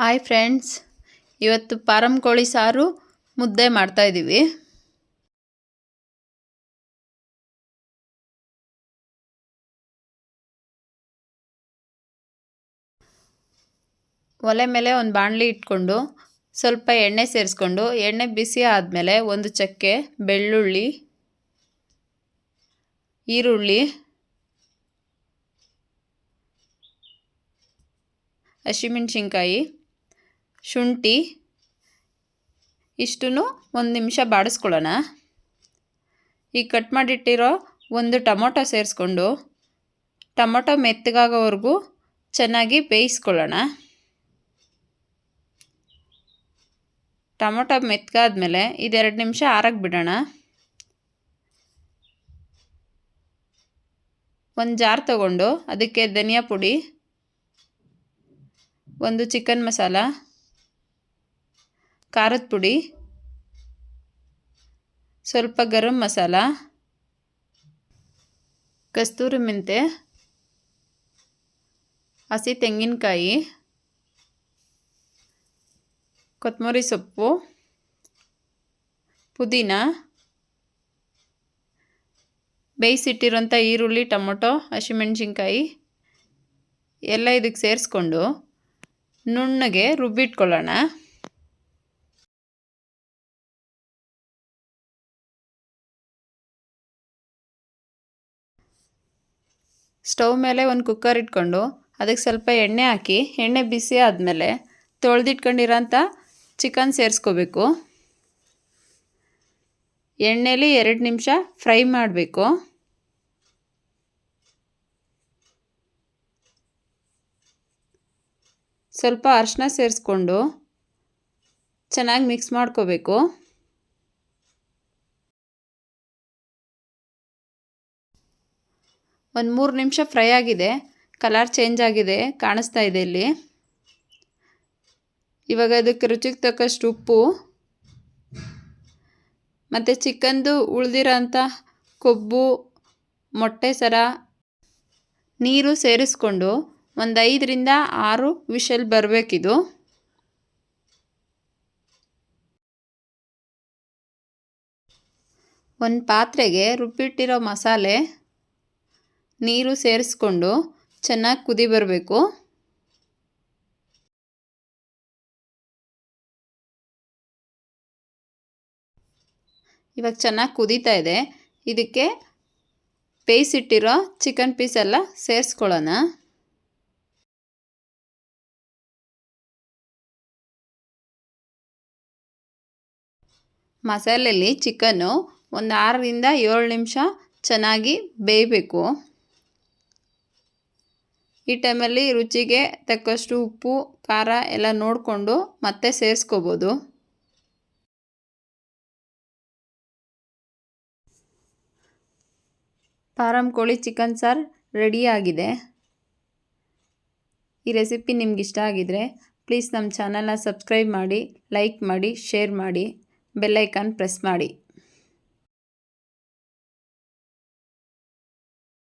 Hi friends ಇವತ್ತು ಪಾರಂ ಕೋಳಿ ಸಾರು ಮುದ್ದೆ ಮಾಡ್ತಾಯಿದ್ದೀವಿ ಒಲೆ ಮೇಲೆ ಒಂದು ಬಾಣಲಿ ಇಟ್ಕೊಂಡು ಸ್ವಲ್ಪ ಎಣ್ಣೆ ಸೇರಿಸ್ಕೊಂಡು ಎಣ್ಣೆ ಬಿಸಿ ಆದಮೇಲೆ ಒಂದು ಚಕ್ಕೆ ಬೆಳ್ಳುಳ್ಳಿ, ಈರುಳ್ಳಿ, ಹಸಿಮೆಣ್ಸಿನ್ಕಾಯಿ ಶುಂಠಿ. ಇಷ್ಟನ್ನು ಒಂದು ನಿಮಿಷ ಬಾಡಿಸ್ಕೊಳ್ಳೋಣ. ಈಗ ಕಟ್ ಮಾಡಿಟ್ಟಿರೋ ಒಂದು ಟೊಮೊಟೊ ಸೇರಿಸ್ಕೊಂಡು ಟೊಮೊಟೊ ಮೆತ್ತಗಾಗೋವರೆಗೂ ಚೆನ್ನಾಗಿ ಬೇಯಿಸ್ಕೊಳ್ಳೋಣ. ಟೊಮೊಟೊ ಮೆತ್ತಗಾದ್ಮೇಲೆ ಇದೆರಡು ನಿಮಿಷ ಆರಕ್ಕೆ ಬಿಡೋಣ ಒಂದು ಜಾರ್ ತಗೊಂಡು ಅದಕ್ಕೆ ಧನಿಯಾ ಪುಡಿ, ಒಂದು ಚಿಕನ್ ಮಸಾಲ ಖಾರದ ಪುಡಿ, ಸ್ವಲ್ಪ ಗರಂ ಮಸಾಲ, ಕಸ್ತೂರಿ ಮೆಂತೆ, ಹಸಿ ತೆಂಗಿನಕಾಯಿ, ಕೊತ್ತಂಬರಿ ಸೊಪ್ಪು, ಪುದೀನ ಬೇಯಿಸಿಟ್ಟಿರೋಂಥ ಈರುಳ್ಳಿ, ಟೊಮೊಟೊ, ಹಸಿಮೆಣ್ಸಿನ್ಕಾಯಿ ಎಲ್ಲ ಇದಕ್ಕೆ ಸೇರಿಸ್ಕೊಂಡು ನುಣ್ಣಗೆ ರುಬ್ಬಿಟ್ಕೊಳ್ಳೋಣ. ಸ್ಟವ್ ಮೇಲೆ ಒಂದು ಕುಕ್ಕರ್ ಇಟ್ಕೊಂಡು ಅದಕ್ಕೆ ಸ್ವಲ್ಪ ಎಣ್ಣೆ ಹಾಕಿ, ಎಣ್ಣೆ ಬಿಸಿ ಆದಮೇಲೆ ತೊಳೆದಿಟ್ಕೊಂಡಿರೋಂಥ ಚಿಕನ್ ಸೇರಿಸ್ಕೋಬೇಕು. ಎಣ್ಣೆಲಿ ಎರಡು ನಿಮಿಷ ಫ್ರೈ ಮಾಡಬೇಕು. ಸ್ವಲ್ಪ ಅರಿಶಿನ ಸೇರಿಸ್ಕೊಂಡು ಚೆನ್ನಾಗಿ ಮಿಕ್ಸ್ ಮಾಡ್ಕೋಬೇಕು. ಒಂದು ಮೂರು ನಿಮಿಷ ಫ್ರೈ ಆಗಿದೆ. ಕಲರ್ ಚೇಂಜ್ ಆಗಿದೆ. ಕಾಣಿಸ್ತಾ ಇದೆ ಇಲ್ಲಿ. ಇವಾಗ ಅದಕ್ಕೆ ರುಚಿಗೆ ತಕ್ಕಷ್ಟು ಉಪ್ಪು. ಮತ್ತು ಚಿಕನ್ದು ಉಳಿದಿರೋಂಥ ಕೊಬ್ಬು, ಮೊಟ್ಟೆ ಸರ, ನೀರು ಸೇರಿಸ್ಕೊಂಡು ಒಂದು ಐದರಿಂದ ಆರು ವಿಷಲ್ ಬರಬೇಕಿದು. ಒಂದು ಪಾತ್ರೆಗೆ ರುಬ್ಬಿಟ್ಟಿರೋ ಮಸಾಲೆ ನೀರು ಸೇರಿಸ್ಕೊಂಡು ಚೆನ್ನಾಗಿ ಕುದಿ ಬರಬೇಕು. ಇವಾಗ ಚೆನ್ನಾಗಿ ಕುದೀತಾ ಇದೆ. ಇದಕ್ಕೆ ಬೇಯಿಸಿಟ್ಟಿರೋ ಚಿಕನ್ ಪೀಸ್ ಎಲ್ಲ ಸೇರಿಸ್ಕೊಳ್ಳೋಣ. ಮಸಾಲೆಯಲ್ಲಿ ಚಿಕನ್ನು ಒಂದು ಆರರಿಂದ ಏಳು ನಿಮಿಷ ಚೆನ್ನಾಗಿ ಬೇಯಬೇಕು. ಈ ಟೈಮಲ್ಲಿ ರುಚಿಗೆ ತಕ್ಕಷ್ಟು ಉಪ್ಪು, ಖಾರ ಎಲ್ಲ ನೋಡಿಕೊಂಡು ಮತ್ತೆ ಸೇರಿಸ್ಕೋಬೋದು. ಫಾರಂ ಕೋಳಿ ಚಿಕನ್ ಸಾರು ರೆಡಿಯಾಗಿದೆ ಈ ರೆಸಿಪಿ ನಿಮ್ಗೆ ಇಷ್ಟ ಆಗಿದರೆ ಪ್ಲೀಸ್ ನಮ್ಮ ಚಾನಲ್ನ ಸಬ್ಸ್ಕ್ರೈಬ್ ಮಾಡಿ, ಲೈಕ್ ಮಾಡಿ, ಶೇರ್ ಮಾಡಿ ಬೆಲ್ಲೈಕಾನ್ ಪ್ರೆಸ್ ಮಾಡಿ.